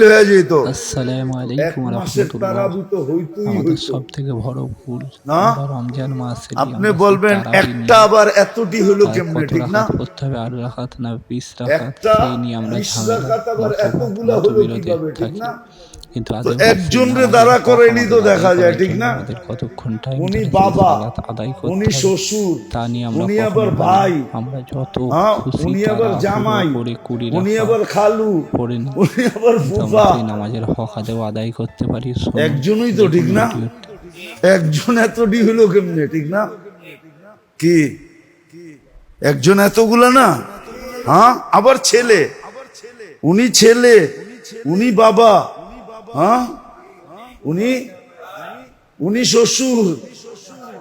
File হয়ে যেত আসসালামু আলাইকুম আমাদের হইতো সব থেকে বড় ভুল না? রমজান মাসে আপনি বলবেন একটা আবার এতটি হলো কেমনে ঠিক না করতে হবে আর রাখাত না বিশ রাখাত সেই নিয়ে আমরা ঝামেলা রাকাত আবার মতভেদ, এতগুলা হলো মতবিরোধে কীভাবে, ঠিক থাকি। না? কিন্তু একজন রে দাঁড়া করেনি তো দেখা যায়, ঠিক না? কতক্ষণ টাইম উনি বাবা আদায় করতে উনি শ্বশুর তা নিয়ে আমরা উনি আবার ভাই আমরা যত হ্যাঁ উনি আবার জামাই করে কুড়ি উনি আবার খালু পড়ে না উনি আবার সেই নামাজের হক আদেও আদায় করতে পারি একজনই তো ঠিক না। একজন এতটি হলো কেমনে ঠিক না? কি? একজন এতগুলা না? হ্যাঁ? আবার ছেলে। উনি ছেলে উনি বাবা। হ্যাঁ? উনি উনি শ্বশুর।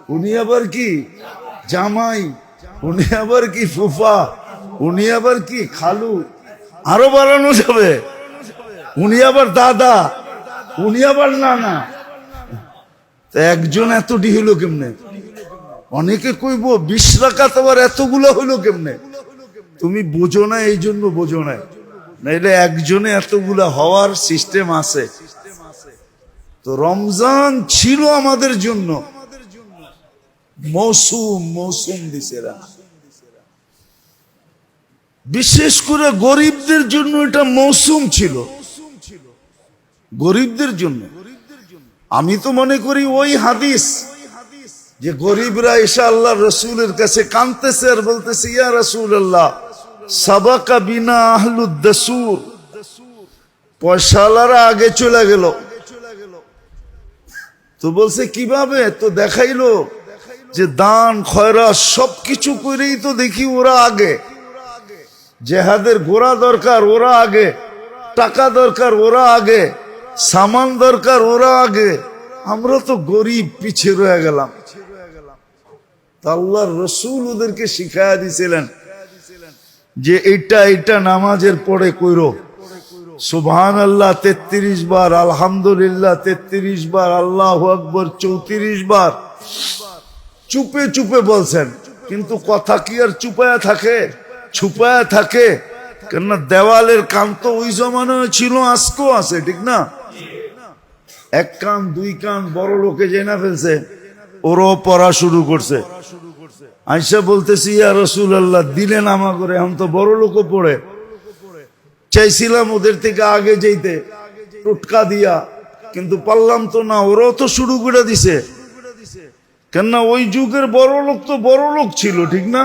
উনি আবার কি? জামাই। উনি আবার কি ফুফা? উনি আবার কি? খালু। আরও বাড়ানো যাবে। উনি আবার দাদা, উনি আবার নানা। তা একজন এতটি হইল কেমনে? অনেকে কইব, বিশ রাকাত আবার এতগুলো হইল কেমনে? তুমি বোঝো না এই জন্য বোঝো না। নাইলে একজনে এতগুলা হওয়ার সিস্টেম আছে। তো রমজান ছিল আমাদের জন্য। মৌসুম মৌসুম দিছে এরা। বিশেষ করে গরিবদের জন্য এটা মৌসুম ছিল। গরিবদের জন্য। আমি তো মনে করি ওই হাদিস যে গরিবরা এসে আল্লাহ রসুলের কাছে কানতেছে আর বলতেছে, ইয়া রসুল আল্লাহ সাবাকা বিনা আহলুদ্দাসুর পয়সালারা আগে চলে গেল। তো বলছে, কীভাবে? তো দেখাইলো যে দান, খয়রা সবকিছু করেই তো দেখি ওরা আগে। জেহাদের গোড়া দরকার, ওরা আগে। টাকা দরকার, ওরা আগে। সামান দরকার ওরা আগে। আমরা তো গরিব, পিছিয়ে রয়ে গেলাম। তা আল্লাহর রসুল ওদেরকে শিখাইয়া দিছিলেন যে এটা এটা নামাজের পরে কইরো। সুবহান আল্লাহ তেত্রিশ বার, আলহামদুলিল্লাহ তেত্রিশ বার, আল্লাহ আকবর চৌত্রিশ বার। চুপে চুপে বলছেন, কিন্তু কথা কি আর চুপায়া থাকে? ছুপায়া থাকে। কেননা দেওয়ালের কান তো ওই জমানায় ছিল, আজকেও আছে, ঠিক না? এক কান, দুই কান বড় লোকে জেনা ফেলছে, ওরও পড়া শুরু করছে। আইসা বলতেছি, ইয়া রসুল আল্লাহ দিলেন আমা করে এখন তো বড় লোকও পড়ে। চাইছিলাম ওদের থেকে আগে যেতে টুটকা দিয়া, কিন্তু পারলাম তো না, ওরাও তো শুরু করে দিছে। কেননা ওই যুগের বড় লোক তো বড় লোক ছিল, ঠিক না?